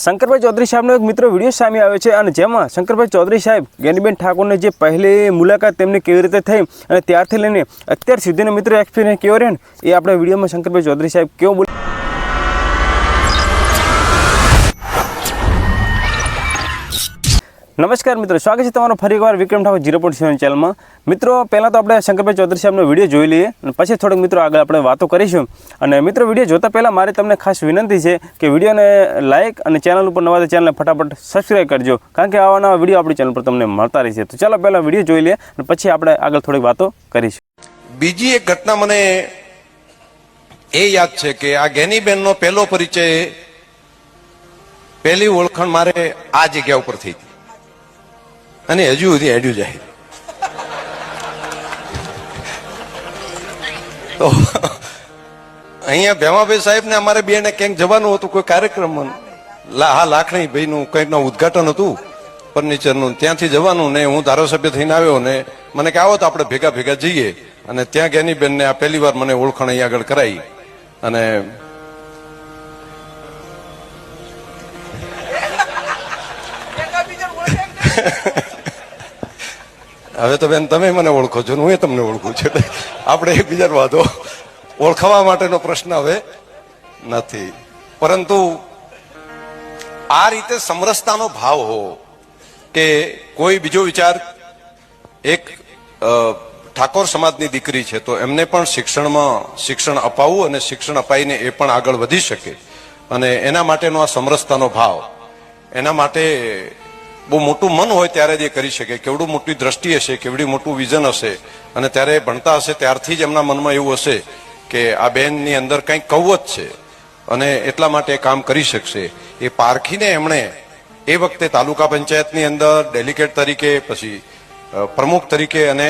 શંકરભાઈ ચૌધરી સાહેબનો એક મિત્રો વીડિયો સામે આવ્યો છે અને જેમાં શંકરભાઈ ચૌધરી સાહેબ જ્ઞાનીબેન ઠાકોરને જે પહેલી મુલાકાત તેમની કેવી રીતે થઈ અને ત્યારથી લઈને અત્યાર સુધીનો મિત્રો એક્સપિરિયન્સ કેવો રહે ને એ આપણે વિડીયોમાં શંકરભાઈ ચૌધરી સાહેબ કેવો બોલ નમસ્કાર મિત્રો, સ્વાગત છે તમારો ફરી એકવાર Vikram Thakor zero point seven ચેનલમાં. મિત્રો, પહેલાં તો આપણે શંકરભાઈ ચૌધરી સાહેબનો વીડિયો જોઈ લઈએ અને પછી થોડોક મિત્રો આગળ આપણે વાતો કરીશું. અને મિત્રો, વીડિયો જોતા પહેલાં મારે તમને ખાસ વિનંતી છે કે વિડીયોને લાઇક અને ચેનલ ઉપર નવા ચેનલને ફટાફટ સબસ્ક્રાઈબ કરજો, કારણ કે આવા નવા વીડિયો આપણી ચેનલ પર તમને મળતા રહેશે. તો ચાલો પહેલાં વીડિયો જોઈ લઈએ અને પછી આપણે આગળ થોડીક વાતો કરીશું. બીજી એક ઘટના મને એ યાદ છે કે આ ગેનીબેનનો પહેલો પરિચય પહેલી ઓળખાણ મારે આ જગ્યા ઉપર થઈ હતી. અને હજુ સુધી હેડ્યું જાય. તો અહીંયા ભેમાભાઈ સાહેબ ને અમારે બેને ક્યાંક જવાનું હતું, કોઈ કાર્યક્રમમાં હા, લાખણી ભાઈનું કંઈકનું ઉદઘાટન હતું, ફર્નિચરનું. ત્યાંથી જવાનું ને હું ધારાસભ્ય થઈને આવ્યો ને મને કે આવો તો આપણે ભેગા ભેગા જઈએ. અને ત્યાં જ્ઞાનીબેન ને આ પહેલી વાર મને ઓળખાણ અહીં આગળ કરાઈ. અને હવે તો બેન, તમે મને ઓળખો છો હું એ તમને ઓળખું છું. એટલે આપણે એકબીજાનો વાંધો ઓળખાવા માટેનો પ્રશ્ન હવે નથી. પરંતુ આ રીતે સમરસતાનો ભાવ હો કે કોઈ બીજો વિચાર, એક ઠાકોર સમાજની દીકરી છે, તો એમને પણ શિક્ષણમાં શિક્ષણ અપાવવું અને શિક્ષણ અપાઈને એ પણ આગળ વધી શકે. અને એના માટેનો આ સમરસતાનો ભાવ, એના માટે બહુ મોટું મન હોય ત્યારે જ એ કરી શકે. કેવડું મોટી દ્રષ્ટિ હશે, કેવડી મોટું વિઝન હશે, અને ત્યારે ભણતા હશે ત્યારથી જ એમના મનમાં એવું હશે કે આ બેનની અંદર કંઈક કૌવત છે અને એટલા માટે કામ કરી શકશે. એ પારખીને એમણે એ વખતે તાલુકા પંચાયતની અંદર ડેલિકેટ તરીકે, પછી પ્રમુખ તરીકે અને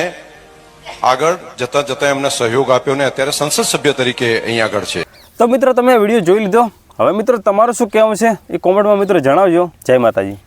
આગળ જતા જતા એમને સહયોગ આપ્યો ને અત્યારે સંસદ સભ્ય તરીકે અહીં આગળ છે. તો મિત્રો, તમે વીડિયો જોઈ લીધો. હવે મિત્રો, તમારું શું કહેવું છે? એ કોમેન્ટમાં મિત્રો જણાવજો. જય માતાજી.